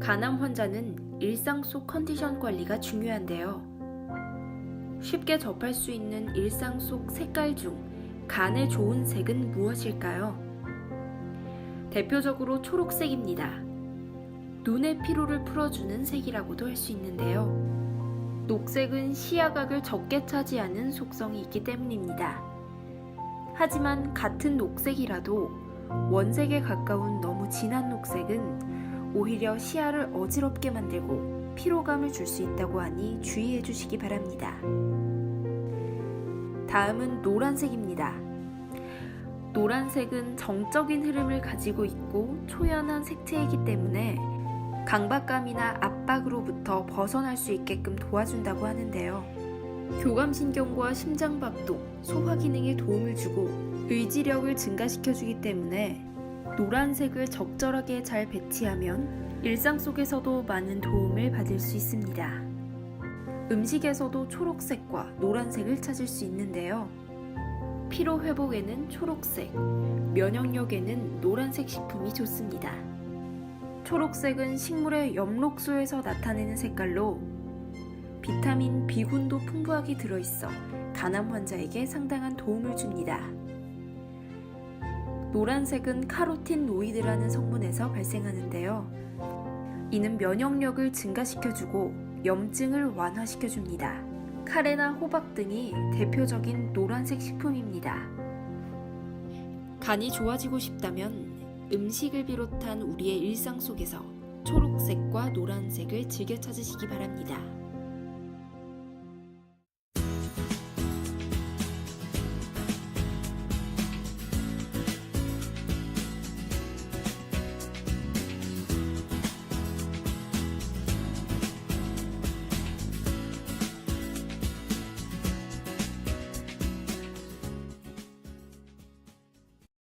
간암 환자는 일상 속 컨디션 관리가 중요한데요. 쉽게 접할 수 있는 일상 속 색깔 중 간에 좋은 색은 무엇일까요? 대표적으로 초록색입니다. 눈의 피로를 풀어주는 색이라고도 할 수 있는데요. 녹색은 시야각을 적게 차지하는 속성이 있기 때문입니다. 하지만 같은 녹색이라도 원색에 가까운 너무 진한 녹색은 오히려 시야를 어지럽게 만들고 피로감을 줄 수 있다고 하니 주의해 주시기 바랍니다. 다음은 노란색입니다. 노란색은 정적인 흐름을 가지고 있고 초연한 색채이기 때문에 강박감이나 압박으로부터 벗어날 수 있게끔 도와준다고 하는데요. 교감신경과 심장박동, 소화 기능에 도움을 주고 의지력을 증가시켜주기 때문에 노란색을 적절하게 잘 배치하면 일상 속에서도 많은 도움을 받을 수 있습니다. 음식에서도 초록색과 노란색을 찾을 수 있는데요. 피로 회복에는 초록색, 면역력에는 노란색 식품이 좋습니다. 초록색은 식물의 엽록소에서 나타내는 색깔로 비타민 B군도 풍부하게 들어있어 간암 환자에게 상당한 도움을 줍니다. 노란색은 카로틴노이드라는 성분에서 발생하는데요. 이는 면역력을 증가시켜주고 염증을 완화시켜줍니다. 카레나 호박 등이 대표적인 노란색 식품입니다. 간이 좋아지고 싶다면 음식을 비롯한 우리의 일상 속에서 초록색과 노란색을 즐겨 찾으시기 바랍니다.